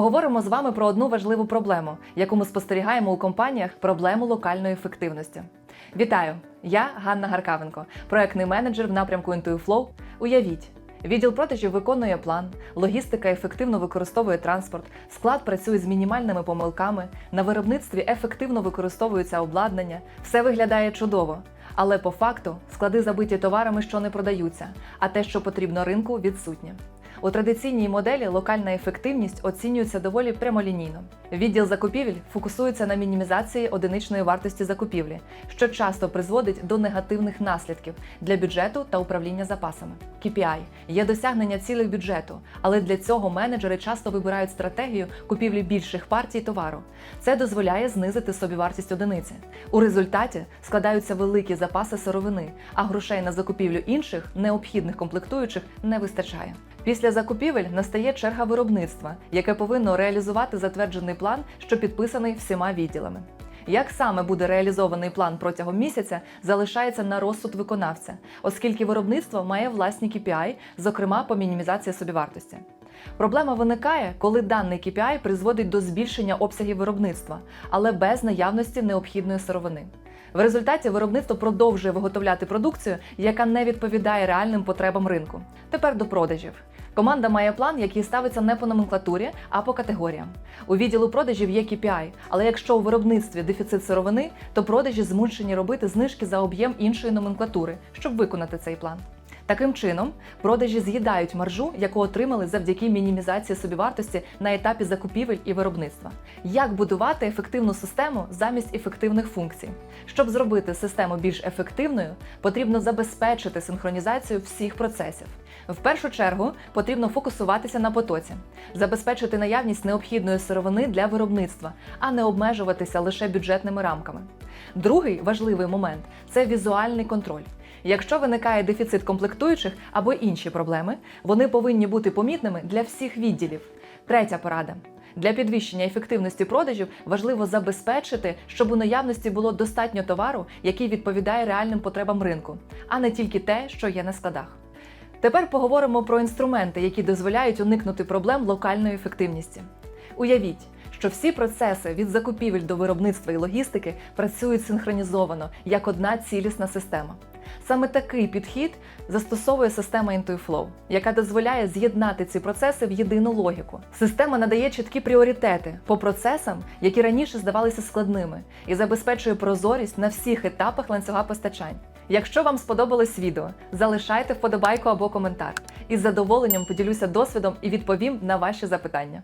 Поговоримо з вами про одну важливу проблему, яку ми спостерігаємо у компаніях проблему локальної ефективності. Вітаю! Я Ганна Гаркавенко, проектний менеджер в напрямку IntuiFlow. Уявіть, відділ продажів виконує план, логістика ефективно використовує транспорт, склад працює з мінімальними помилками, на виробництві ефективно використовується обладнання, все виглядає чудово. Але по факту склади забиті товарами, що не продаються, а те, що потрібно ринку, відсутнє. У традиційній моделі локальна ефективність оцінюється доволі прямолінійно. Відділ закупівель фокусується на мінімізації одиничної вартості закупівлі, що часто призводить до негативних наслідків для бюджету та управління запасами. KPI є досягнення цілей бюджету, але для цього менеджери часто вибирають стратегію купівлі більших партій товару. Це дозволяє знизити собівартість одиниці. У результаті складаються великі запаси сировини, а грошей на закупівлю інших необхідних комплектуючих не вистачає. Після закупівель настає черга виробництва, яке повинно реалізувати затверджений план, що підписаний всіма відділами. Як саме буде реалізований план протягом місяця, залишається на розсуд виконавця, оскільки виробництво має власні KPI, зокрема по мінімізації собівартості. Проблема виникає, коли даний KPI призводить до збільшення обсягів виробництва, але без наявності необхідної сировини. В результаті виробництво продовжує виготовляти продукцію, яка не відповідає реальним потребам ринку. Тепер до продажів. Команда має план, який ставиться не по номенклатурі, а по категоріям. У відділу продажів є KPI, але якщо у виробництві дефіцит сировини, то продажі змушені робити знижки за об'єм іншої номенклатури, щоб виконати цей план. Таким чином, продажі з'їдають маржу, яку отримали завдяки мінімізації собівартості на етапі закупівель і виробництва. Як будувати ефективну систему замість ефективних функцій? Щоб зробити систему більш ефективною, потрібно забезпечити синхронізацію всіх процесів. В першу чергу потрібно фокусуватися на потоці, забезпечити наявність необхідної сировини для виробництва, а не обмежуватися лише бюджетними рамками. Другий важливий момент це візуальний контроль. Якщо виникає дефіцит комплектуючих або інші проблеми, вони повинні бути помітними для всіх відділів. Третя порада. Для підвищення ефективності продажів важливо забезпечити, щоб у наявності було достатньо товару, який відповідає реальним потребам ринку, а не тільки те, що є на складах. Тепер поговоримо про інструменти, які дозволяють уникнути проблем локальної ефективності. Уявіть, що всі процеси від закупівель до виробництва і логістики працюють синхронізовано як одна цілісна система. Саме такий підхід застосовує система IntuiFlow, яка дозволяє з'єднати ці процеси в єдину логіку. Система надає чіткі пріоритети по процесам, які раніше здавалися складними, і забезпечує прозорість на всіх етапах ланцюга постачань. Якщо вам сподобалось відео, залишайте вподобайку або коментар. Із задоволенням поділюся досвідом і відповім на ваші запитання.